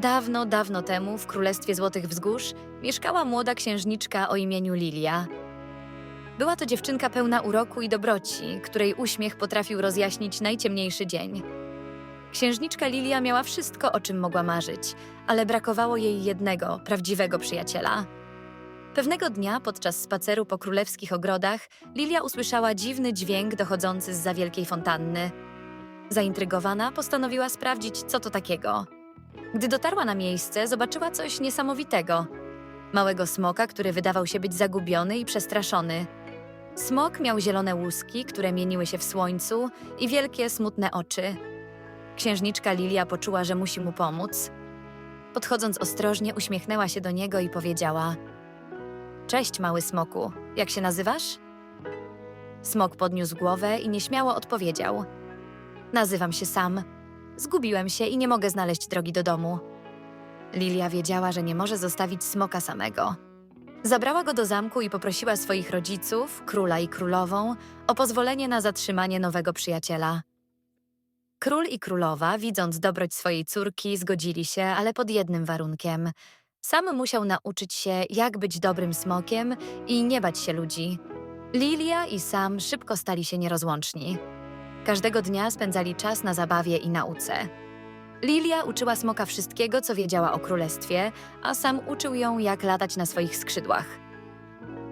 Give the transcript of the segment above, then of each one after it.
Dawno, dawno temu w Królestwie Złotych Wzgórz mieszkała młoda księżniczka o imieniu Lilia. Była to dziewczynka pełna uroku i dobroci, której uśmiech potrafił rozjaśnić najciemniejszy dzień. Księżniczka Lilia miała wszystko, o czym mogła marzyć, ale brakowało jej jednego, prawdziwego przyjaciela. Pewnego dnia podczas spaceru po królewskich ogrodach Lilia usłyszała dziwny dźwięk dochodzący z za wielkiej fontanny. Zaintrygowana postanowiła sprawdzić, co to takiego. Gdy dotarła na miejsce, zobaczyła coś niesamowitego. Małego smoka, który wydawał się być zagubiony i przestraszony. Smok miał zielone łuski, które mieniły się w słońcu i wielkie, smutne oczy. Księżniczka Lilia poczuła, że musi mu pomóc. Podchodząc ostrożnie, uśmiechnęła się do niego i powiedziała: Cześć, mały smoku, jak się nazywasz? Smok podniósł głowę i nieśmiało odpowiedział: Nazywam się Sam. Zgubiłem się i nie mogę znaleźć drogi do domu. Lilia wiedziała, że nie może zostawić smoka samego. Zabrała go do zamku i poprosiła swoich rodziców, króla i królową, o pozwolenie na zatrzymanie nowego przyjaciela. Król i królowa, widząc dobroć swojej córki, zgodzili się, ale pod jednym warunkiem. Sam musiał nauczyć się, jak być dobrym smokiem i nie bać się ludzi. Lilia i Sam szybko stali się nierozłączni. Każdego dnia spędzali czas na zabawie i nauce. Lilia uczyła smoka wszystkiego, co wiedziała o królestwie, a sam uczył ją, jak latać na swoich skrzydłach.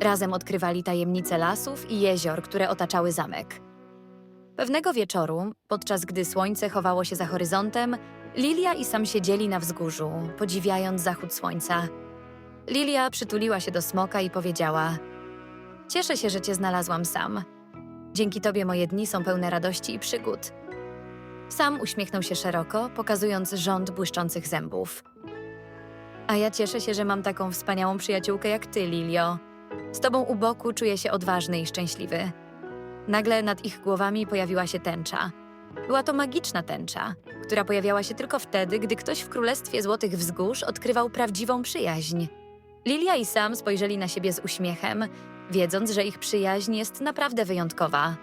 Razem odkrywali tajemnice lasów i jezior, które otaczały zamek. Pewnego wieczoru, podczas gdy słońce chowało się za horyzontem, Lilia i sam siedzieli na wzgórzu, podziwiając zachód słońca. Lilia przytuliła się do smoka i powiedziała: Cieszę się, że cię znalazłam sam. Dzięki tobie moje dni są pełne radości i przygód. Sam uśmiechnął się szeroko, pokazując rząd błyszczących zębów. A ja cieszę się, że mam taką wspaniałą przyjaciółkę jak ty, Lilio. Z tobą u boku czuję się odważny i szczęśliwy. Nagle nad ich głowami pojawiła się tęcza. Była to magiczna tęcza, która pojawiała się tylko wtedy, gdy ktoś w Królestwie Złotych Wzgórz odkrywał prawdziwą przyjaźń. Lilia i Sam spojrzeli na siebie z uśmiechem, wiedząc, że ich przyjaźń jest naprawdę wyjątkowa.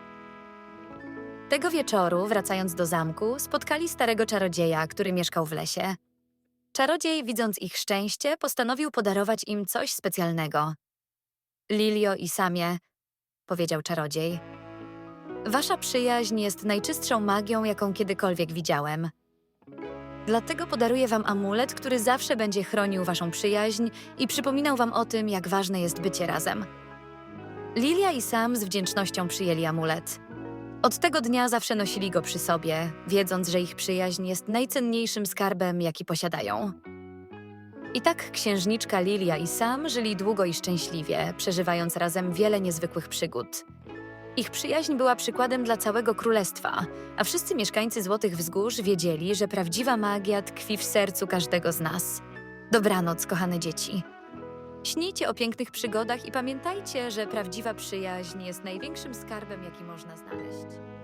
Tego wieczoru, wracając do zamku, spotkali starego czarodzieja, który mieszkał w lesie. Czarodziej, widząc ich szczęście, postanowił podarować im coś specjalnego. Lilio i Samie, powiedział czarodziej. Wasza przyjaźń jest najczystszą magią, jaką kiedykolwiek widziałem. Dlatego podaruję wam amulet, który zawsze będzie chronił waszą przyjaźń i przypominał wam o tym, jak ważne jest bycie razem. Lilia i Sam z wdzięcznością przyjęli amulet. Od tego dnia zawsze nosili go przy sobie, wiedząc, że ich przyjaźń jest najcenniejszym skarbem, jaki posiadają. I tak księżniczka Lilia i Sam żyli długo i szczęśliwie, przeżywając razem wiele niezwykłych przygód. Ich przyjaźń była przykładem dla całego królestwa, a wszyscy mieszkańcy Złotych Wzgórz wiedzieli, że prawdziwa magia tkwi w sercu każdego z nas. Dobranoc, kochane dzieci. Śnijcie o pięknych przygodach i pamiętajcie, że prawdziwa przyjaźń jest największym skarbem, jaki można znaleźć.